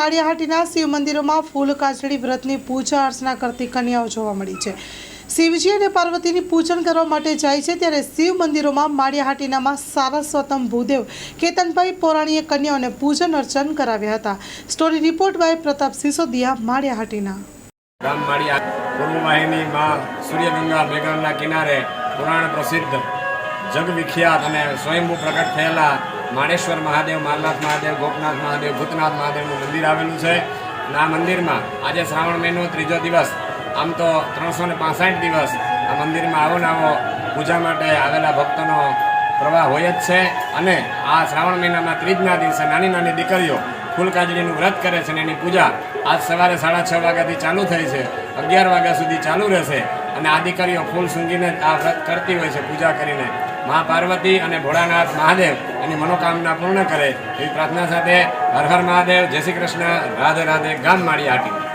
માળિયાહાટીના શિવ મંદિરોમાં ફૂલ કાચડી વ્રતની પૂજા અર્ચના કરતી કન્યાઓ જોવા મળી છે. શિવજી અને પાર્વતીની પૂજન કરવા માટે જાય છે ત્યારે શિવ મંદિરોમાં માળિયાહાટીનામાં સારસ્વતમ ભૂદેવ કેતનભાઈ પોરાણીએ કન્યાઓને પૂજન અર્ચન કરાવ્યા હતા. Story report by Pratap Sisodiya, Maliyahatina. ગામ માળિયા પૂર્ણવાહિની માં સૂર્યગંગા મેઘરના કિનારે પુરાણ પ્રસિદ્ધ જગવિખ્યાત અને સ્વયંભૂ પ્રગટ થયેલા માણેશ્વર મહાદેવ, માલનાથ મહાદેવ, ગોપનાથ મહાદેવ, ભૂતનાથ મહાદેવનું મંદિર આવેલું છે. અને આ મંદિરમાં આજે શ્રાવણ મહિનો ત્રીજો દિવસ, આમ તો ત્રણસો ને પાંસઠ દિવસ આ મંદિરમાં આવો ને આવો પૂજા માટે આવેલા ભક્તોનો પ્રવાહ હોય જ છે. અને આ શ્રાવણ મહિનામાં ત્રીજના દિવસે નાની નાની દીકરીઓ ફૂલકાજળીનું વ્રત કરે છે અને એની પૂજા આજ સવારે સાડા છ વાગ્યાથી ચાલુ થઈ છે. અગિયાર વાગ્યા સુધી ચાલુ રહેશે. અને આ દીકરીઓ ફૂલ સૂંઘીને આ વ્રત કરતી હોય છે પૂજા કરીને. મા પાર્વતી અને ભોળાનાથ મહાદેવ એની મનોકામના પૂર્ણ કરે એવી પ્રાર્થના સાથે હર હર મહાદેવ, જય શ્રી કૃષ્ણ, રાધે રાધે ગામ માળી આટી.